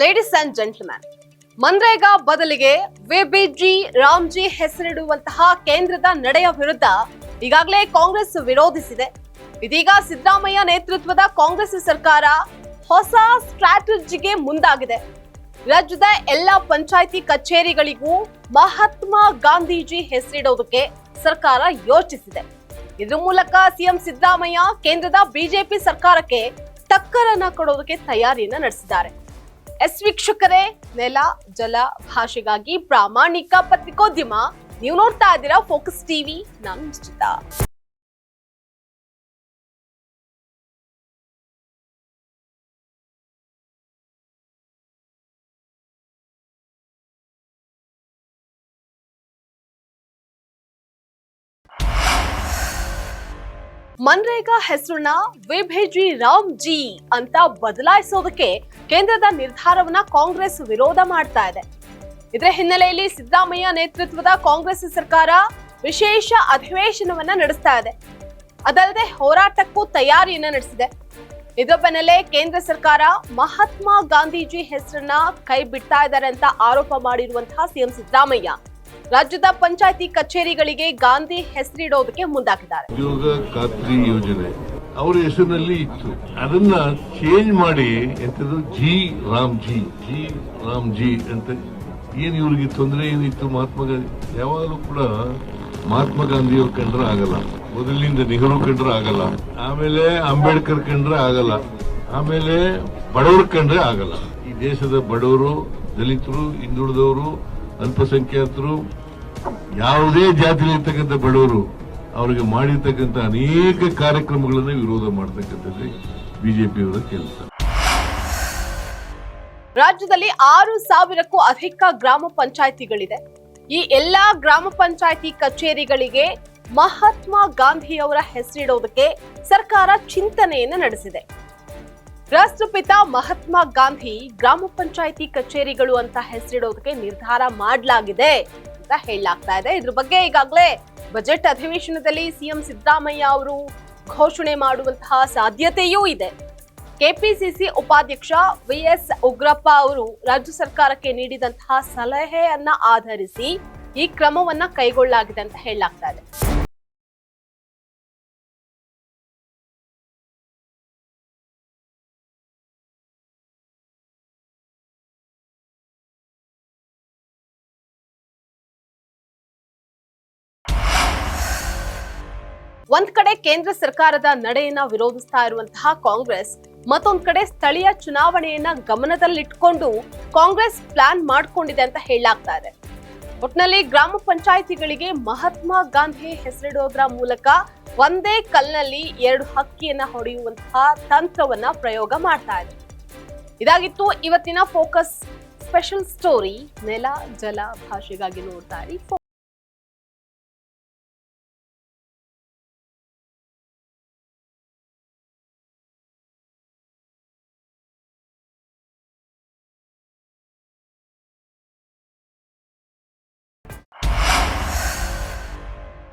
Ladies and gentleman MNREGA ಬದಲಿಗೆ VBG Ramji ಹೆಸರಿಡುವಂತಹ ಕೇಂದ್ರದ ನಡೆಯ ವಿರುದ್ಧ ಈಗಾಗಲೇ ಕಾಂಗ್ರೆಸ್ ವಿರೋಧಿಸಿದೆ. ಇದೀಗ ಸಿದ್ದರಾಮಯ್ಯ ನೇತೃತ್ವದ ಕಾಂಗ್ರೆಸ್ ಸರ್ಕಾರ ಹೊಸ ಸ್ಟ್ರಾಟಜಿಗೆ ಮುಂದಾಗಿದೆ. ರಾಜ್ಯದ ಎಲ್ಲ ಪಂಚಾಯಿತಿ ಕಚೇರಿಗಳಿಗೂ ಮಹಾತ್ಮ ಗಾಂಧೀಜಿ ಹೆಸರಿಡೋದಕ್ಕೆ ಸರ್ಕಾರ ಯೋಚಿಸಿದೆ. ಇದ್ರ ಮೂಲಕ ಸಿಎಂ ಸಿದ್ದರಾಮಯ್ಯ ಕೇಂದ್ರದ ಬಿಜೆಪಿ ಸರ್ಕಾರಕ್ಕೆ ಟಕ್ಕರನ್ನ ಕೊಡೋದಕ್ಕೆ ತಯಾರಿಯನ್ನ ನಡೆಸಿದ್ದಾರೆ. ಎಸ್ ವೀಕ್ಷಕರೇ ನೆಲ ಜಲ ಭಾಷೆಗಾಗಿ ಪ್ರಾಮಾಣಿಕ ಪತ್ರಿಕೋದ್ಯಮ. ನೀವು ನೋಡ್ತಾ ಇದ್ದೀರಾ ಫೋಕಸ್ ಟಿವಿ ನಾನು ನಿಶ್ಚಿತ. ಮನ್ರೇಗಾ ಹೆಸರನ್ನ ವಿಭೇಜಿ ರಾಮ್ ಜಿ ಅಂತ ಬದಲಾಯಿಸೋದಕ್ಕೆ ಕೇಂದ್ರದ ನಿರ್ಧಾರವನ್ನ ಕಾಂಗ್ರೆಸ್ ವಿರೋಧ ಮಾಡ್ತಾ ಇದೆ. ಇದರ ಹಿನ್ನೆಲೆಯಲ್ಲಿ ಸಿದ್ದರಾಮಯ್ಯ ನೇತೃತ್ವದ ಕಾಂಗ್ರೆಸ್ ಸರ್ಕಾರ ವಿಶೇಷ ಅಧಿವೇಶನವನ್ನ ನಡೆಸ್ತಾ ಇದೆ. ಅದಲ್ಲದೆ ಹೋರಾಟಕ್ಕೂ ತಯಾರಿಯನ್ನ ನಡೆಸಿದೆ. ಇದರ ಬೆನ್ನಲ್ಲೇ ಕೇಂದ್ರ ಸರ್ಕಾರ ಮಹಾತ್ಮ ಗಾಂಧೀಜಿ ಹೆಸರನ್ನ ಕೈ ಬಿಡ್ತಾ ಇದ್ದಾರೆ ಅಂತ ಆರೋಪ ಮಾಡಿರುವಂತಹ ಸಿಎಂ ಸಿದ್ದರಾಮಯ್ಯ. ರಾಜ್ಯದ ಪಂಚಾಯತಿ ಕಚೇರಿಗಳಿಗೆ ಗಾಂಧಿ ಹೆಸರಿಡೋದಕ್ಕೆ ಮುಂದಾಗಿದ್ದಾರೆ. ಉದ್ಯೋಗ ಖಾತ್ರಿ ಯೋಜನೆ. ಅವರ ಹೆಸರಿನಲ್ಲಿ ಇತ್ತು. ಅದನ್ನ ಚೇಂಜ್ ಮಾಡಿ ಎಂತದ್ದು G RAM G G RAM G ಅಂತ ಏನ್ ಇವ್ರಿಗೆ ತೊಂದರೆ ಏನಿತ್ತು ಮಹಾತ್ಮ ಗಾಂಧಿ? ಯಾವಾಗಲೂ ಕೂಡ ಮಹಾತ್ಮ ಗಾಂಧಿ ಅವ್ರು ಕಂಡ್ರೆ ಆಗಲ್ಲ. ಮೊದಲಿನಿಂದ ನೆಹರು ಕಂಡ್ರೆ ಆಗಲ್ಲ. ಆಮೇಲೆ ಅಂಬೇಡ್ಕರ್ ಕಂಡ್ರೆ ಆಗಲ್ಲ. ಆಮೇಲೆ ಬಡವರು ಕಂಡ್ರೆ ಆಗಲ್ಲ. ಈ ದೇಶದ ಬಡವರು, ದಲಿತರು, ಹಿಂದುಳಿದವರು ಅಲ್ಪಸಂಖ್ಯಾತರು ಯಾವುದೇ ಜಾತಿಯಲ್ಲಿರ್ತಕ್ಕಂಥ ಬಡವರು ಅವರಿಗೆ ಮಾಡಿರ್ತಕ್ಕಂಥ ಅನೇಕ ಕಾರ್ಯಕ್ರಮಗಳನ್ನು ವಿರೋಧ ಮಾಡತಕ್ಕಂಥದ್ದೇ ಬಿಜೆಪಿಯವರ ಕೆಲಸ. ರಾಜ್ಯದಲ್ಲಿ ಆರು ಸಾವಿರಕ್ಕೂ ಅಧಿಕ ಗ್ರಾಮ ಪಂಚಾಯಿತಿಗಳಿದೆ. ಈ ಎಲ್ಲಾ ಗ್ರಾಮ ಪಂಚಾಯಿತಿ ಕಚೇರಿಗಳಿಗೆ ಮಹಾತ್ಮ ಗಾಂಧಿಯವರ ಹೆಸರಿಡೋದಕ್ಕೆ ಸರ್ಕಾರ ಚಿಂತನೆಯನ್ನು ನಡೆಸಿದೆ. ರಾಷ್ಟ್ರಪಿತ ಮಹಾತ್ಮ ಗಾಂಧಿ ಗ್ರಾಮ ಪಂಚಾಯಿತಿ ಕಚೇರಿಗಳು ಅಂತ ಹೆಸರಿಡೋದಕ್ಕೆ ನಿರ್ಧಾರ ಮಾಡಲಾಗಿದೆ ಅಂತ ಹೇಳಲಾಗ್ತಾ ಇದೆ. ಇದ್ರ ಬಗ್ಗೆ ಈಗಾಗಲೇ ಬಜೆಟ್ ಅಧಿವೇಶನದಲ್ಲಿ ಸಿಎಂ ಸಿದ್ದರಾಮಯ್ಯ ಅವರು ಘೋಷಣೆ ಮಾಡುವಂತಹ ಸಾಧ್ಯತೆಯೂ ಇದೆ. ಕೆಪಿಸಿಸಿ ಉಪಾಧ್ಯಕ್ಷ ವಿ ಎಸ್ ಉಗ್ರಪ್ಪ ಅವರು ರಾಜ್ಯ ಸರ್ಕಾರಕ್ಕೆ ನೀಡಿದಂತಹ ಸಲಹೆಯನ್ನ ಆಧರಿಸಿ ಈ ಕ್ರಮವನ್ನ ಕೈಗೊಳ್ಳಲಾಗಿದೆ ಅಂತ ಹೇಳಲಾಗ್ತಾ ಇದೆ. ಒಂದ್ ಕಡೆ ಕೇಂದ್ರ ಸರ್ಕಾರದ ನಡೆಯನ್ನ ವಿರೋಧಿಸ್ತಾ ಇರುವಂತಹ ಕಾಂಗ್ರೆಸ್, ಮತ್ತೊಂದ್ ಕಡೆ ಸ್ಥಳೀಯ ಚುನಾವಣೆಯನ್ನ ಗಮನದಲ್ಲಿಟ್ಕೊಂಡು ಕಾಂಗ್ರೆಸ್ ಪ್ಲಾನ್ ಮಾಡಿಕೊಂಡಿದೆ ಅಂತ ಹೇಳಲಾಗ್ತಾ ಇದೆ. ಒಟ್ನಲ್ಲಿ ಗ್ರಾಮ ಪಂಚಾಯಿತಿಗಳಿಗೆ ಮಹಾತ್ಮ ಗಾಂಧಿ ಹೆಸರಿಡೋದ್ರ ಮೂಲಕ ಒಂದೇ ಕಲ್ನಲ್ಲಿ ಎರಡು ಹಕ್ಕಿಯನ್ನ ಹೊಡೆಯುವಂತಹ ತಂತ್ರವನ್ನ ಪ್ರಯೋಗ ಮಾಡ್ತಾ ಇದೆ. ಇದಾಗಿತ್ತು ಇವತ್ತಿನ ಫೋಕಸ್ ಸ್ಪೆಷಲ್ ಸ್ಟೋರಿ, ನೆಲ, ಜಲ ಭಾಷೆಗಾಗಿ ನೋಡ್ತಾ ಇರಿ.